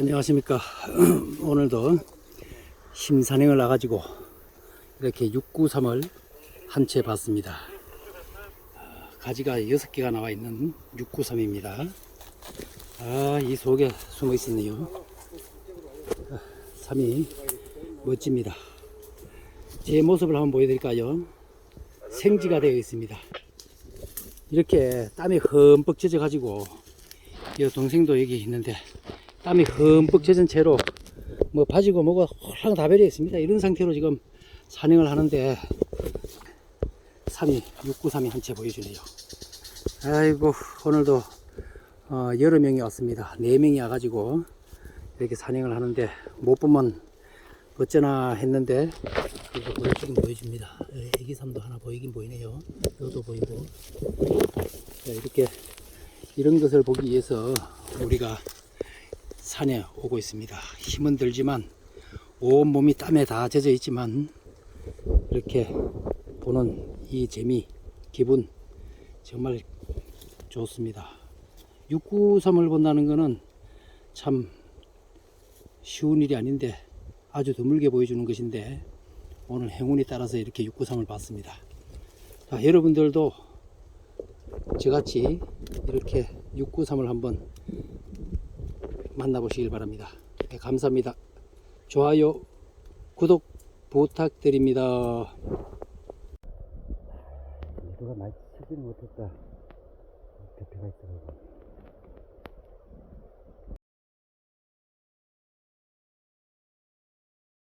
안녕하십니까. 오늘도 심산행을 나가지고 이렇게 693을 한 채 봤습니다. 아, 가지가 6개가 나와 있는 693입니다. 아, 이 속에 숨어 있었네요. 아, 삶이 멋집니다. 제 모습을 한번 보여드릴까요? 생지가 되어 있습니다. 이렇게 땀이 흠뻑 젖어 가지고 이 동생도 여기 있는데 땀이 흠뻑 젖은 채로 뭐 바지고 뭐가 홀랑 다 베려 있습니다. 이런 상태로 지금 산행을 하는데 3이 693이 한 채 보여주네요. 아이고 오늘도 어, 여러 명이 왔습니다. 네 명이 와가지고 이렇게 산행을 하는데 못 보면 어쩌나 했는데 이거 보여주긴 보여줍니다. 예, 애기삼도 하나 보이긴 보이네요. 이것도 보이고 자, 이렇게 이런 것을 보기 위해서 우리가 산에 오고 있습니다. 힘은 들지만 온 몸이 땀에 다 젖어 있지만 이렇게 보는 이 재미, 기분 정말 좋습니다. 693을 본다는 것은 참 쉬운 일이 아닌데 아주 드물게 보여주는 것인데 오늘 행운이 따라서 이렇게 693을 봤습니다. 자, 여러분들도 저같이 이렇게 693을 한번 만나보시길 바랍니다. 네, 감사합니다. 좋아요, 구독 부탁드립니다. 누가 많이 치지는 못했다. 대표가 있어가지고.